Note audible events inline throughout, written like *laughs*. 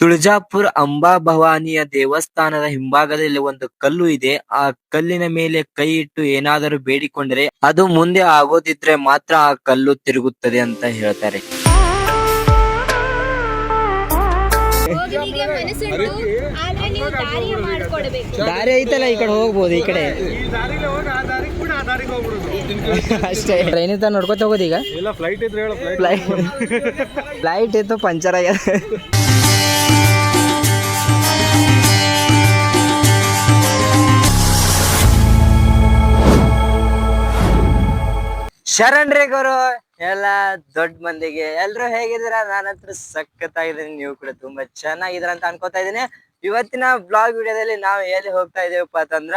ತುಳಜಾಪುರ ಅಂಬಾ ಭವಾನಿಯ ದೇವಸ್ಥಾನದ ಹಿಂಭಾಗದಲ್ಲಿ ಒಂದು ಕಲ್ಲು ಇದೆ. ಆ ಕಲ್ಲಿನ ಮೇಲೆ ಕೈ ಇಟ್ಟು ಏನಾದರೂ ಬೇಡಿಕೊಂಡರೆ ಅದು ಮುಂದೆ ಆಗೋದಿದ್ರೆ ಮಾತ್ರ ಆ ಕಲ್ಲು ತಿರುಗುತ್ತದೆ ಅಂತ ಹೇಳ್ತಾರೆ. ದಾರಿ ಐತಲ್ಲ ಈ ಕಡೆ ಹೋಗ್ಬೋದು ಈ ಕಡೆ. ಅಷ್ಟೇ ಟ್ರೈನ್ ಹೋಗಿ ಆ ದಾರಿಗೆ ಕೂಡ ಆ ದಾರಿಗೆ ಹೋಗ್ಬಿಡುದು. *laughs* ಅಷ್ಟೇ. ಟ್ರೈನಿಂದ ನೋಡ್ಕೊತ ಹೋಗೋದು ಈಗ? ಇಲ್ಲ ಫ್ಲೈಟ್ ಇದ್ರೆ ಹೇಳು ಫ್ಲೈಟ್ ಫ್ಲೈಟ್ ಫ್ಲೈಟ್ ಇತ್ತು ಪಂಚರ್ ಆಗ್ಯದ ಶರಣ್ರಿ ಗುರು. ಎಲ್ಲ ದೊಡ್ಡ ಮಂದಿಗೆ. ಎಲ್ರು ಹೇಗಿದ್ದೀರಾ? ಸಕ್ಕತ್ತಾ ಸಖತ್ತಾಗಿದ್ದೀನಿ. ನೀವು ಕೂಡ ತುಂಬಾ ಚೆನ್ನಾಗಿದ್ರ ಅಂತ ಅನ್ಕೋತಾ ಇದ್ದೀನಿ. ಇವತ್ತಿನ ಬ್ಲಾಗ್ ವಿಡಿಯೋದಲ್ಲಿ ನಾವು ಎಲ್ಲಿ ಹೋಗ್ತಾ ಇದೀವಪ್ಪ ಅಂತಂದ್ರ,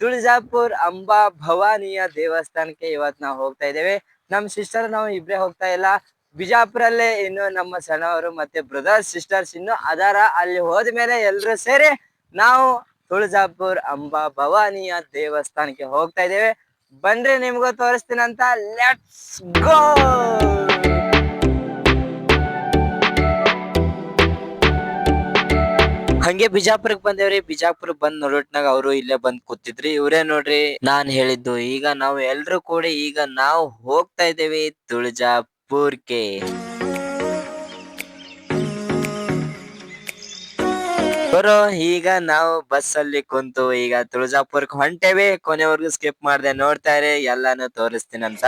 ತುಳಜಾಪುರ್ ಅಂಬಾ ಭವಾನಿಯ ದೇವಸ್ಥಾನಕ್ಕೆ ಇವತ್ ನಾವು ಹೋಗ್ತಾ ಇದ್ದೇವೆ. ನಮ್ ಸಿಸ್ಟರ್ ನಾವು ಇಬ್ರೇ ಹೋಗ್ತಾ ಇಲ್ಲ. ಬಿಜಾಪುರಲ್ಲೇ ಇನ್ನು ನಮ್ಮ ಸಣ್ಣವರು ಮತ್ತೆ ಬ್ರದರ್ಸ್ ಸಿಸ್ಟರ್ಸ್ ಇನ್ನು ಅದಾರ. ಅಲ್ಲಿ ಹೋದ್ಮೇಲೆ ಎಲ್ರು ಸೇರಿ ನಾವು ತುಳಜಾಪುರ್ ಅಂಬಾ ಭವಾನಿಯ ದೇವಸ್ಥಾನಕ್ಕೆ ಹೋಗ್ತಾ ಇದ್ದೇವೆ. ಬನ್ರಿ ನಿಮ್ಗೂ ತೋರಿಸ್ತೀನಂತ ಲೆಟ್ಸ್ ಗೋ ಹಂಗೆ ಬಿಜಾಪುರಕ್ ಬಂದೇವ್ರಿ. ಬಿಜಾಪುರ ಬಂದ್ ನೋಡೋಟ್ನಾಗ ಅವರು ಇಲ್ಲೇ ಬಂದ್ ಕೂತಿದ್ರಿ. ಇವ್ರೇ ನೋಡ್ರಿ, ನಾನ್ ಹೇಳಿದ್ದು, ಈಗ ನಾವು ಎಲ್ರು ಕೂಡಿ ಈಗ ನಾವು ಹೋಗ್ತಾ ಇದ್ದೇವೆ ತುಳಜಾಪುರ್ಗೆ ಬರೋ, ಈಗ ನಾವು ಬಸ್ ಅಲ್ಲಿ ಕುಂತು ಈಗ ತುಳಜಾಪುರ್ ಹೊಂಟೇವಿ. ಕೊನೆವರೆಗೂ ಸ್ಕಿಪ್ ಮಾಡ್ದೆ ನೋಡ್ತಾರೆ ಎಲ್ಲಾನು ತೋರಿಸ್ತೀನಂತ.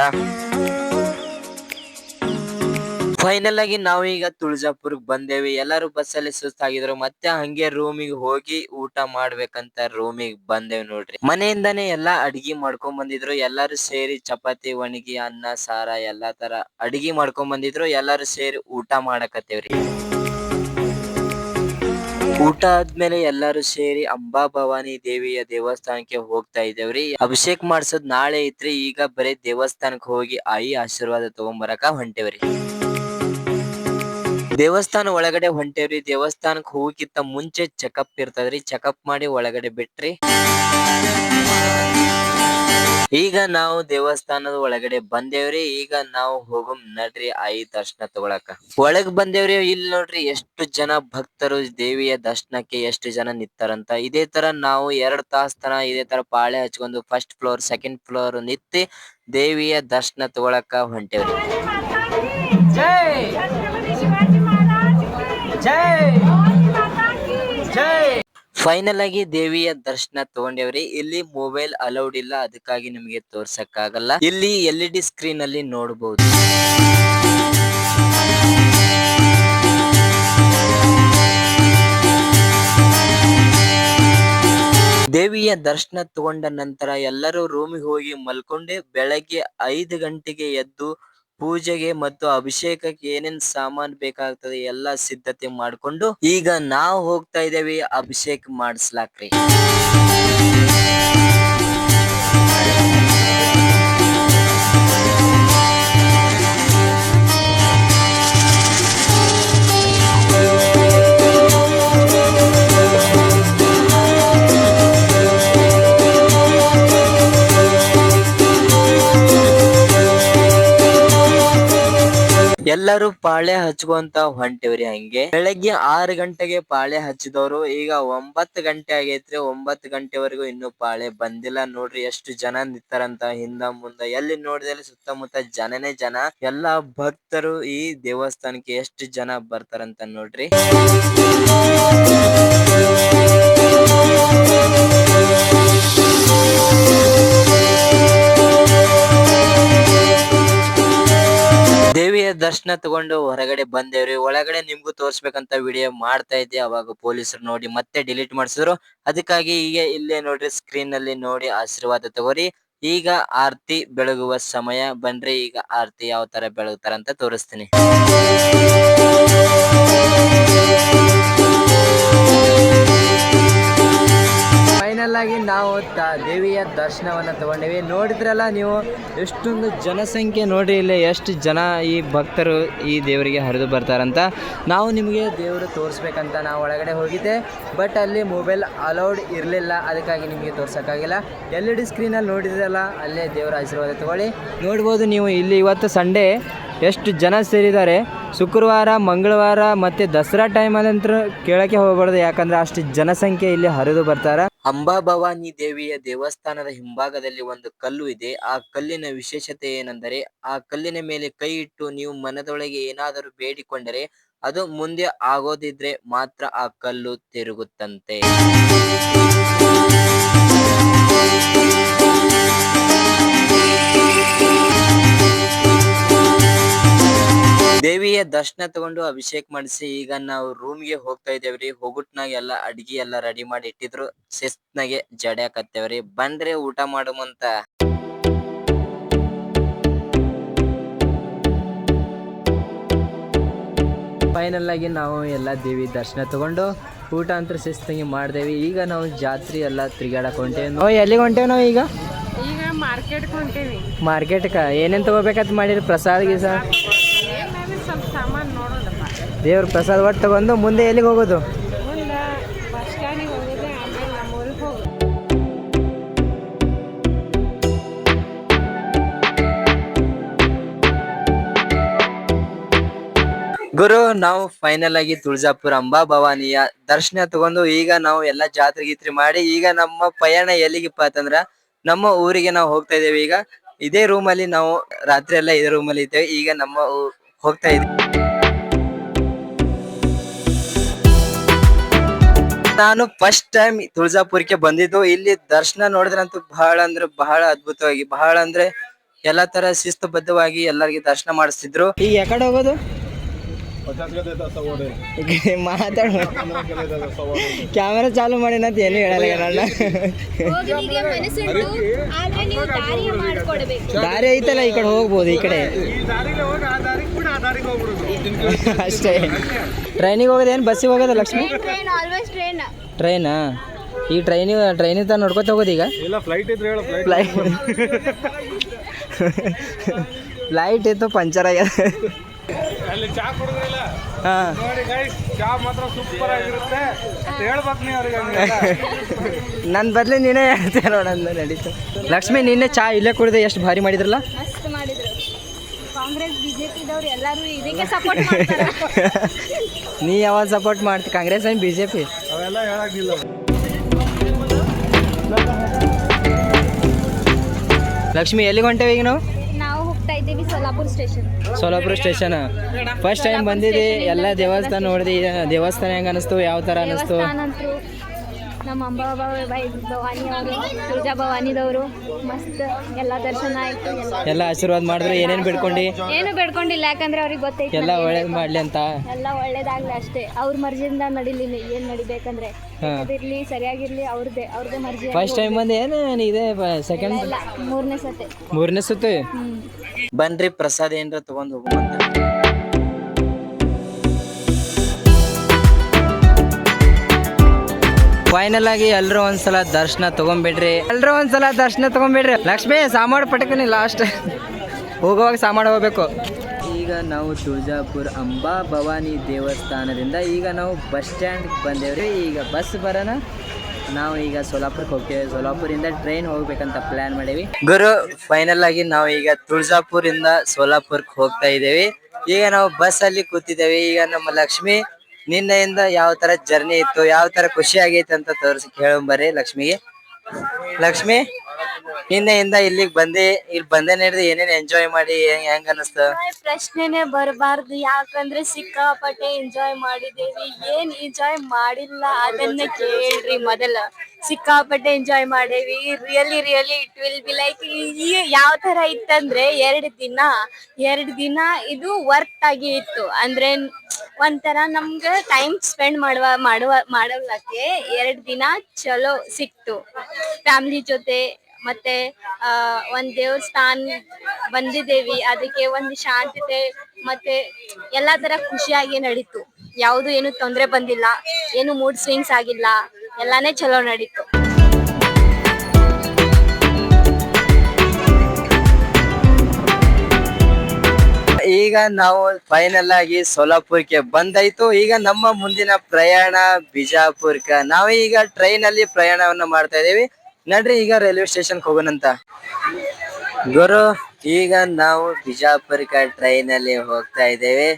ಫೈನಲ್ ಆಗಿ ನಾವು ಈಗ ತುಳಜಾಪುರಕ್ ಬಂದೇವಿ. ಎಲ್ಲಾರು ಬಸ್ ಅಲ್ಲಿ ಸುಸ್ತಾಗಿದ್ರು. ಮತ್ತೆ ಹಂಗೆ ರೂಮಿಗೆ ಹೋಗಿ ಊಟ ಮಾಡ್ಬೇಕಂತ ರೂಮಿಗೆ ಬಂದೇವ್ ನೋಡ್ರಿ. ಮನೆಯಿಂದಾನೆ ಎಲ್ಲಾ ಅಡಿಗೆ ಮಾಡ್ಕೊಂಡ್ ಬಂದಿದ್ರು. ಎಲ್ಲಾರು ಸೇರಿ ಚಪಾತಿ, ಒಣಗಿ, ಅನ್ನ, ಸಾರ, ಎಲ್ಲಾ ತರ ಅಡಿಗೆ ಮಾಡ್ಕೊಂಡ್ ಬಂದಿದ್ರು. ಎಲ್ಲಾರು ಸೇರಿ ಊಟ ಮಾಡಕತ್ತೇವ್ರಿ. ಊಟ ಆದ್ಮೇಲೆ ಎಲ್ಲಾರು ಸೇರಿ ಅಂಬಾ ಭವಾನಿ ದೇವಿಯ ದೇವಸ್ಥಾನಕ್ಕೆ ಹೋಗ್ತಾ ಇದ್ದೇವ್ರಿ. ಅಭಿಷೇಕ್ ಮಾಡ್ಸೋದ್ ನಾಳೆ ಐತ್ರಿ ಈಗ ಬರೀ ದೇವಸ್ಥಾನಕ್ಕೆ ಹೋಗಿ ಆಯಿ ಆಶೀರ್ವಾದ ತಗೊಂಬರಕ ಹೊಂಟೇವ್ರಿ. ದೇವಸ್ಥಾನ ಒಳಗಡೆ ಹೊಂಟೇವ್ರಿ. ದೇವಸ್ಥಾನಕ್ ಹೋಗಕ್ಕಿಂತ ಮುಂಚೆ ಚೆಕಪ್ ಇರ್ತದ್ರಿ. ಚೆಕಪ್ ಮಾಡಿ ಒಳಗಡೆ ಬಿಟ್ರಿ. ಈಗ ನಾವು ದೇವಸ್ಥಾನದ ಒಳಗಡೆ ಬಂದೇವ್ರಿ, ಈಗ ನಾವು ಹೋಗಮ್ ನಡ್ರಿ ಆಯಿ ದರ್ಶನ ತಗೊಳಕ. ಒಳಗ್ ಬಂದೇವ್ರಿ ಇಲ್ಲಿ ನೋಡ್ರಿ ಎಷ್ಟು ಜನ ಭಕ್ತರು ದೇವಿಯ ದರ್ಶನಕ್ಕೆ ಎಷ್ಟು ಜನ ನಿಂತಾರಂತ. ಇದೇ ತರ ನಾವು ಎರಡ್ ತಾಸ್ ತನ ಇದೇ ತರ ಪಾಳೆ ಹಚ್ಕೊಂಡು ಫಸ್ಟ್ ಫ್ಲೋರ್ ಸೆಕೆಂಡ್ ಫ್ಲೋರ್ ನಿತ್ತಿ ದೇವಿಯ ದರ್ಶನ ತಗೊಳಕ ಹೊಂಟೇವ್ರಿ. ಫೈನಲ್ ಆಗಿ ದೇವಿಯ ದರ್ಶನ ತಗೊಂಡೇವ್ರಿ. ಇಲ್ಲಿ ಮೊಬೈಲ್ ಅಲೌಡ್ ಇಲ್ಲ, ಅದಕ್ಕಾಗಿ ನಿಮಗೆ ತೋರ್ಸಕ್ ಆಗಲ್ಲ ಇಲ್ಲಿ ಎಲ್ ಇ ಡಿ ಸ್ಕ್ರೀನ್ ಅಲ್ಲಿ ನೋಡಬಹುದು ದೇವಿಯ ದರ್ಶನ ತಗೊಂಡ ನಂತರ ಎಲ್ಲರೂ ರೂಮಿಗೆ ಹೋಗಿ ಮಲ್ಕೊಂಡೆ, ಬೆಳಗ್ಗೆ ಐದು ಗಂಟೆಗೆ ಎದ್ದು ಪೂಜೆಗೆ ಮತ್ತು ಅಭಿಷೇಕಕ್ಕೆ ಏನೇನ್ ಸಾಮಾನ್ ಬೇಕಾಗ್ತದೆ ಎಲ್ಲಾ ಸಿದ್ಧತೆ ಮಾಡ್ಕೊಂಡು ಈಗ ನಾವು ಹೋಗ್ತಾ ಇದ್ದೇವೆ ಅಭಿಷೇಕ್ ಮಾಡಿಸ್ಲಾಕ್ರಿ. ಎಲ್ಲರೂ ಪಾಳೆ ಹಚ್ಕೊಂತ ಹೊಂಟಿವ್ರಿ ಹಂಗೆ. ಬೆಳಗ್ಗೆ ಆರು ಗಂಟೆಗೆ ಪಾಳೆ ಹಚ್ಚಿದವರು ಈಗ ಒಂಬತ್ತು ಗಂಟೆ ಆಗೈತ್ರಿ, ಒಂಬತ್ತು ಗಂಟೆವರೆಗೂ ಇನ್ನು ಪಾಳೆ ಬಂದಿಲ್ಲ. ನೋಡ್ರಿ ಎಷ್ಟು ಜನ ನಿಂತಾರಂತ ಹಿಂದ ಮುಂದ. ಎಲ್ಲಿ ನೋಡಿದಲ್ಲಿ ಸುತ್ತಮುತ್ತ ಜನನೇ ಜನ. ಎಲ್ಲಾ ಭಕ್ತರು ಈ ದೇವಸ್ಥಾನಕ್ಕೆ ಎಷ್ಟು ಜನ ಬರ್ತಾರಂತ ನೋಡ್ರಿ. ದರ್ಶನ ತಗೊಂಡು ಹೊರಗಡೆ ಬಂದೇವ್ರಿ. ಒಳಗಡೆ ನಿಮ್ಗೂ ತೋರ್ಸ್ಬೇಕಂತ ವಿಡಿಯೋ ಮಾಡ್ತಾ ಇದ್ದೆ. ಅವಾಗ ಪೊಲೀಸರು ನೋಡಿ ಮತ್ತೆ ಡಿಲೀಟ್ ಮಾಡಿಸಿದ್ರು. ಅದಕ್ಕಾಗಿ ಈಗ ಇಲ್ಲೇ ನೋಡ್ರಿ ಸ್ಕ್ರೀನ್ನಲ್ಲಿ ನೋಡಿ ಆಶೀರ್ವಾದ ತಗೋರಿ. ಈಗ ಆರ್ತಿ ಬೆಳಗುವ ಸಮಯ. ಬನ್ರಿ, ಈಗ ಆರ್ತಿ ಯಾವ ತರ ಬೆಳಗ್ತಾರಂತ ತೋರಿಸ್ತೀನಿ. ಫೈನಲ್ ಆಗಿ ನಾವು ದೇವಿಯ ದರ್ಶನವನ್ನು ತಗೊಂಡಿವಿ. ನೋಡಿದ್ರಲ್ಲ ನೀವು, ಎಷ್ಟೊಂದು ಜನಸಂಖ್ಯೆ ನೋಡಿ ಇಲ್ಲಿ ಎಷ್ಟು ಜನ ಈ ಭಕ್ತರು ಈ ದೇವರಿಗೆ ಹರಿದು ಬರ್ತಾರಂತ. ನಾವು ನಿಮಗೆ ದೇವರು ತೋರಿಸ್ಬೇಕಂತ ನಾವು ಒಳಗಡೆ ಹೋಗಿದ್ದೆ. ಬಟ್ ಅಲ್ಲಿ ಮೊಬೈಲ್ ಅಲೌಡ್ ಇರಲಿಲ್ಲ, ಅದಕ್ಕಾಗಿ ನಿಮಗೆ ತೋರ್ಸೋಕ್ಕಾಗಿಲ್ಲ. ಎಲ್ ಇ ಡಿ ಸ್ಕ್ರೀನಲ್ಲಿ ನೋಡಿದ್ರಲ್ಲ, ಅಲ್ಲೇ ದೇವರ ಆಶೀರ್ವಾದ ತಗೊಳ್ಳಿ. ನೋಡ್ಬೋದು ನೀವು ಇಲ್ಲಿ ಇವತ್ತು ಸಂಡೇ ಎಷ್ಟು ಜನ ಸೇರಿದ್ದಾರೆ. ಶುಕ್ರವಾರ, ಮಂಗಳವಾರ ಮತ್ತು ದಸರಾ ಟೈಮಲ್ಲಂತೂ ಕೇಳೋಕ್ಕೆ ಹೋಗಬಾರ್ದು. ಯಾಕಂದ್ರೆ ಅಷ್ಟು ಜನಸಂಖ್ಯೆ ಇಲ್ಲಿ ಹರಿದು ಬರ್ತಾರೆ. ಅಂಬಾಭವಾನಿ ದೇವಿಯ ದೇವಸ್ಥಾನದ ಹಿಂಭಾಗದಲ್ಲಿ ಒಂದು ಕಲ್ಲು ಇದೆ. ಆ ಕಲ್ಲಿನ ವಿಶೇಷತೆ ಏನೆಂದರೆ, ಆ ಕಲ್ಲಿನ ಮೇಲೆ ಕೈ ಇಟ್ಟು ನೀವು ಮನದೊಳಗೆ ಏನಾದರೂ ಬೇಡಿಕೊಂಡರೆ, ಅದು ಮುಂದೆ ಆಗೋದಿದ್ರೆ ಮಾತ್ರ ಆ ಕಲ್ಲು ತಿರುಗುತ್ತಂತೆ. ದರ್ಶನ ತಗೊಂಡು ಅಭಿಷೇಕ್ ಮಾಡಿಸಿ ಈಗ ನಾವು ರೂಮ್ಗೆ ಹೋಗ್ತಾ ಇದೇವ್ರಿ ಹೋಗುಟ್ನಾಗ ಎಲ್ಲ ಅಡ್ಗಿ ಎಲ್ಲ ರೆಡಿ ಮಾಡಿ ಇಟ್ಟಿದ್ರು. ಶಿಸ್ತ್ನಾಗೆ ಜಡ್ಯಾಕತ್ತೇವ್ರಿ ಬಂದ್ರೆ ಊಟ ಮಾಡುಮಂತ ಫೈನಲ್ ಆಗಿ ನಾವು ಎಲ್ಲ ದೇವಿ ದರ್ಶನ ತಗೊಂಡು ಊಟ ಅಂತ ಶಿಸ್ತಾಗಿ ಮಾಡ್ದೇವಿ. ಈಗ ನಾವು ಜಾತ್ರೆ ಎಲ್ಲ ತಿರ್ಗಾಡಕ್ ಹೊಂಟೇವಿ. ನಾವು ಎಲ್ಲಿಗೆ ಹೊಂಟೇವಿ ನಾವು ಈಗ? ಈಗ ಮಾರ್ಕೆಟ್ ಹೊಂಟೇವಿ. ಮಾರ್ಕೆಟ್ಕ ಏನೇನ್ ತಗೋಬೇಕಂತ ಮಾಡಿರಿ? ಪ್ರಸಾದ್ ಗೀಸ ಏನಾದ್ರು ಸ್ವಲ್ಪ ಸಾಮಾನು ನೋಡೋದಪ್ಪ ದೇವ್ರ ಪ್ರಸಾದ ಒಟ್ಟು ತಗೊಂಡು ಮುಂದೆ ಎಲ್ಲಿಗೆ ಹೋಗೋದು? ಗುರು ನಾವು ಫೈನಲ್ ಆಗಿ ತುಳಜಾಪುರ ಅಂಬಾ ಭವಾನಿಯ ದರ್ಶನ ತಗೊಂಡು ಈಗ ನಾವು ಎಲ್ಲ ಜಾತ್ರೆ ಗೀತ್ರೆ ಮಾಡಿ ಈಗ ನಮ್ಮ ಪಯಣ ಎಲ್ಲಿಗಿಪ್ಪ ಅಂತಂದ್ರ ನಮ್ಮ ಊರಿಗೆ ನಾವು ಹೋಗ್ತಾ ಇದ್ದೇವೆ. ಈಗ ಇದೇ ರೂಮ್ ಅಲ್ಲಿ ನಾವು ರಾತ್ರಿ ಎಲ್ಲ ಇದೇ ರೂಮ್ ಅಲ್ಲಿ ಇದ್ದೇವೆ. ಈಗ ನಮ್ಮ ಹೋಗ್ತಾ ಇದ್ದೀವಿ ನಾನು ಫಸ್ಟ್ ಟೈಮ್ ತುಳಜಾಪುರಕ್ಕೆ ಬಂದಿದ್ದು. ಇಲ್ಲಿ ದರ್ಶನ ನೋಡಿದ್ರಂತೂ ಬಹಳ ಅಂದ್ರೆ ಬಹಳ ಅದ್ಭುತವಾಗಿ ಬಹಳ ಅಂದ್ರೆ ಎಲ್ಲಾ ತರ ಶಿಸ್ತುಬದ್ಧವಾಗಿ ಎಲ್ಲರಿಗೆ ದರ್ಶನ ಮಾಡಿಸ್ತಿದ್ರು. ಈಗ ಯಾಕಡೆ ಹೋಗೋದು? ಮಾತಾಡ ಕ್ಯಾಮೆರಾ ಚಾಲು ಮಾಡಿನಂತ ಏನು ಹೇಳಲ್ಲ ನನ್ನ. ದಾರಿ ಐತಲ್ಲ ಈ ಕಡೆ ಹೋಗ್ಬೋದು ಈ ಕಡೆ. ಈ ಅಷ್ಟೇ. ಟ್ರೈನಿಗೆ ಹೋಗೋದು ಏನು? ಬಸ್ಸಿಗೆ ಹೋಗೋದ ಲಕ್ಷ್ಮಿ? ಟ್ರೈನ್ ಆಲ್ವೇಸ್ ಟ್ರೈನ್ ಟ್ರೈನಾ? ಈ ಟ್ರೈನಿಗೆ ತಾನು ನೋಡ್ಕೊತ ಹೋಗೋದು ಈಗ? ಇಲ್ಲ ಫ್ಲೈಟ್ ಫ್ಲೈಟ್ ಇತ್ತು ಪಂಚರ್ ಆಗ್ಯದ ಅಲ್ಲಿ ಚಾ ಕುಡಿದ್ರಲ್ಲ ಹಾಂ. ನೋಡಿ ಗೈಸ್ ಚಾ ಮಾತ್ರ ಸೂಪರ್ ಆಗಿರುತ್ತೆ. ಅಂತ ಹೇಳ್ಬೇಕು ನೀವು ಅವ್ರಿಗೆ ಹಂಗೆಲ್ಲ. ನನ್ನ ಬದಲು ನೀನೇ ಹೇಳ್ತೀಯ ನೋಡಂದ ನಡೀತು. ಲಕ್ಷ್ಮಿ ನಿನ್ನೆ ಚಾ ಇಲ್ಲೇ ಕುಡಿದೆ ಎಷ್ಟು ಭಾರಿ ಮಾಡಿದ್ರಲ್ಲ? ಕಾಂಗ್ರೆಸ್ ಬಿಜೆಪಿ ದವ್ರು ಎಲ್ಲರೂ ಇದಕ್ಕೆ ಸಪೋರ್ಟ್ ಮಾಡ್ತಾರೆ. *laughs* ನೀ ಯಾವಾಗ ಸಪೋರ್ಟ್ ಮಾಡ್ತಿ? ಕಾಂಗ್ರೆಸ್ ಏನು ಬಿ ಜೆ ಪಿ ಅವೆಲ್ಲ ಹೇಳಾಗಿಲ್ಲ ಲಕ್ಷ್ಮಿ ಎಲ್ಲಿಗೆ ಹೊಂಟೇವಿ ಈಗ ನಾವು? ನಾವು ಹೋಗ್ತಾ ಇದ್ದೀವಿ Solapur station Solapur station first time ಬಂದಿದೆ ಎಲ್ಲ ದೇವಸ್ಥಾನ ನೋಡಿದೆ ದೇವಸ್ಥಾನ ಹೆಂಗ ಅನಿಸ್ತು ಯಾವ ಥರ ಅನಿಸ್ತು? ದೇವಸ್ಥಾನ ನಮ್ಮ ಅಂಬಾ ಭವಾನಿ ಅವರು ತುಳಜಾ ಭವಾನಿದವರು ಮಸ್ತ್ ಎಲ್ಲ ದರ್ಶನ ಆಯ್ತು. ಎಲ್ಲ ಆಶೀರ್ವಾದ ಮಾಡಿದ್ರೆ ಏನೇನು ಬಿಡ್ಕೊಂಡು? ಏನು ಬೇಡ್ಕೊಂಡಿಲ್ಲ ಯಾಕಂದ್ರೆ ಅವ್ರಿಗೆ ಗೊತ್ತೈತಿ ಎಲ್ಲ ಒಳ್ಳೇದು ಮಾಡ್ಲಿ ಅಂತ? ಎಲ್ಲ ಒಳ್ಳೇದಾಗ್ಲಿ ಅಷ್ಟೇ. ಅವ್ರ ಮರ್ಜಿಯಿಂದ ನಡಿಲಿ ಏನ್ ನಡಿಬೇಕಂದ್ರೆ. ಇರ್ಲಿ ಅದಿರ್ಲಿ ಸರಿಯಾಗಿರ್ಲಿ ಅವ್ರದ್ದೇ ಅವ್ರದೇ ಮರ್ಜಿ ಫಸ್ಟ್ ಟೈಮ್ ಬಂದು ಏನು ಇದೆ ಸೆಕೆಂಡ್ ಮೂರನೇ ಸತೆ. ಮೂರನೇ ಸತಿ? ಬನ್ರಿ ಪ್ರಸಾದ ಏನ್ರ ತಗೊಂಡ್ ಹೋಗುವಂತ ಫೈನಲ್ ಆಗಿ ಎಲ್ಲರೂ ಒಂದ್ಸಲ ದರ್ಶನ ತಗೊಂಬಿಡ್ರಿ. ಎಲ್ಲರೂ ಒಂದ್ಸಲ ದರ್ಶನ ತಗೊಂಬಿಡ್ರಿ. ಲಕ್ಷ್ಮಿ ಸಾಮಾನ್ ಪಟಕನಿ ಲಾಸ್ಟ್ ಹೋಗುವಾಗ ಸಾಮಾನ್ ಹೋಗ್ಬೇಕು. ಈಗ ನಾವು ತುಳಜಾಪುರ ಅಂಬಾ ಭವಾನಿ ದೇವಸ್ಥಾನದಿಂದ ಈಗ ನಾವು ಬಸ್ ಸ್ಟ್ಯಾಂಡ್ ಬಂದೇವ್ರಿ. ಈಗ ಬಸ್ ಬರೋಣ ನಾವು ಈಗ ಸೋಲಾಪುರಕ್ಕೆ ಹೋಗ್ತೇವೆ. ಸೋಲಾಪುರಿಂದ ಟ್ರೈನ್ ಹೋಗ್ಬೇಕಂತ ಪ್ಲಾನ್ ಮಾಡೀವಿ. ಗುರು ಫೈನಲ್ ಆಗಿ ನಾವು ಈಗ ತುಳಜಾಪುರಿಂದ ಸೋಲಾಪುರಕ್ಕೆ ಹೋಗ್ತಾ ಇದ್ದೇವೆ. ಈಗ ನಾವು ಬಸ್ ಅಲ್ಲಿ ಕೂತಿದ್ದೇವೆ. ಈಗ ನಮ್ಮ ಲಕ್ಷ್ಮಿ ನಿನ್ನೆಯಿಂದ ಯಾವ ತರ ಜರ್ನಿ ಇತ್ತು ಯಾವ ತರ ಖುಷಿ ಆಗೈತೆ ಅಂತ ತೋರಿಸಿ ಕೇಳಂಬರ್ರಿ ಲಕ್ಷ್ಮಿಗೆ. ಲಕ್ಷ್ಮಿ? ನಿನ್ನೆಯಿಂದ ಇಲ್ಲಿಗೆ ಬಂದಿ ಇಲ್ಲಿ ಬಂದೆ ಹಿಡಿದು ಏನೇನ್ ಎಂಜಾಯ್ ಮಾಡಿ, ಹೆಂಗ್ ಅನಿಸ್ತ ಪ್ರಶ್ನೆನೆ ಬರಬಾರ್ದು. ಯಾಕಂದ್ರೆ ಸಿಕ್ಕಾಪಟ್ಟೆ ಎಂಜಾಯ್ ಮಾಡಿದೇವಿ ಏನ್ ಎಂಜಾಯ್ ಮಾಡಿಲ್ಲ ಅದನ್ನ ಕೇಳ್ರಿ ಮೊದಲ. ಸಿಕ್ಕಾಪಟ್ಟೆ ಎಂಜಾಯ್ ಮಾಡೇವಿ really really it will be like ಈ ಯಾವ ತರ ಇತ್ತಂದ್ರೆ ಎರಡ್ ದಿನ ಎರಡ್ ದಿನ ಇದು ವರ್ತ್ ಆಗಿ ಇತ್ತು. ಅಂದ್ರೆ ಒಂಥರ ನಮ್ಗೆ ಟೈಮ್ ಸ್ಪೆಂಡ್ ಮಾಡುವ ಮಾಡುವ ಮಾಡಲಕ್ಕೆ ಎರಡ್ ದಿನ ಚಲೋ ಸಿಕ್ತು. ಫ್ಯಾಮಿಲಿ ಜೊತೆ ಮತ್ತೆ, ಆ, ಒಂದ್ ದೇವಸ್ಥಾನ ಬಂದಿದ್ದೇವಿ ಅದಕ್ಕೆ ಒಂದು ಶಾಂತತೆ ಮತ್ತೆ ಎಲ್ಲಾ ತರ ಖುಷಿಯಾಗಿ ನಡೀತು. ಯಾವುದು ಏನು ತೊಂದ್ರೆ ಬಂದಿಲ್ಲ, ಏನು ಮೂಡ್ ಸ್ವಿಂಗ್ಸ್ ಆಗಿಲ್ಲ, ಎಲ್ಲಾನೇ ಚಲೋ ನಡೀತು. ಈಗ ನಾವು ಫೈನಲ್ ಆಗಿ ಸೋಲಾಪುರಕ್ಕೆ ಬಂದಾಯ್ತು. ಈಗ ನಮ್ಮ ಮುಂದಿನ ಪ್ರಯಾಣ ಬಿಜಾಪುರ್ಕ. ನಾವು ಈಗ ಟ್ರೈನ್ ಅಲ್ಲಿ ಪ್ರಯಾಣವನ್ನ ಮಾಡ್ತಾ ಇದೀವಿ ನಡ್ರಿ ಈಗ ರೈಲ್ವೆ ಸ್ಟೇಷನ್ ಹೋಗೋಣಂತ. ಗುರು, ಈಗ ನಾವು ಬಿಜಾಪುರಕ ಟ್ರೈನ್ ಅಲ್ಲಿ ಹೋಗ್ತಾ ಇದ್ದೇವೆ.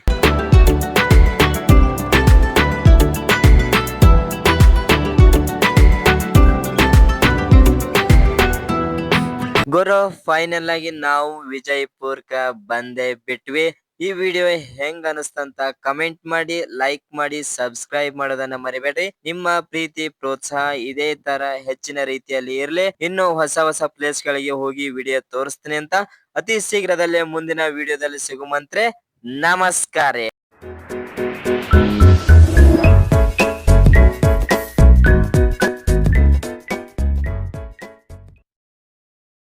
ಗುರು ಫೈನಲ್ ಆಗಿ ನಾವು ವಿಜಯಪುರ್ಕ ಬಂದೇ ಬಿಟ್ವಿ. ಈ ವಿಡಿಯೋ ಹೆಂಗ್ ಅನಿಸ್ತಂತ ಕಮೆಂಟ್ ಮಾಡಿ ಲೈಕ್ ಮಾಡಿ ಸಬ್ಸ್ಕ್ರೈಬ್ ಮಾಡೋದನ್ನ ಮರಿಬೇಡ್ರಿ. ನಿಮ್ಮ ಪ್ರೀತಿ, ಪ್ರೋತ್ಸಾಹ ಇದೇ ತರ ಹೆಚ್ಚಿನ ರೀತಿಯಲ್ಲಿ ಇರ್ಲಿ. ಇನ್ನು ಹೊಸ ಹೊಸ ಪ್ಲೇಸ್ ಗಳಿಗೆ ಹೋಗಿ ವಿಡಿಯೋ ತೋರಿಸ್ತೀನಿ ಅಂತ. ಅತಿ ಶೀಘ್ರದಲ್ಲೇ ಮುಂದಿನ ವಿಡಿಯೋದಲ್ಲಿ ಸಿಗುವಂತ್ರೆ ನಮಸ್ಕಾರ.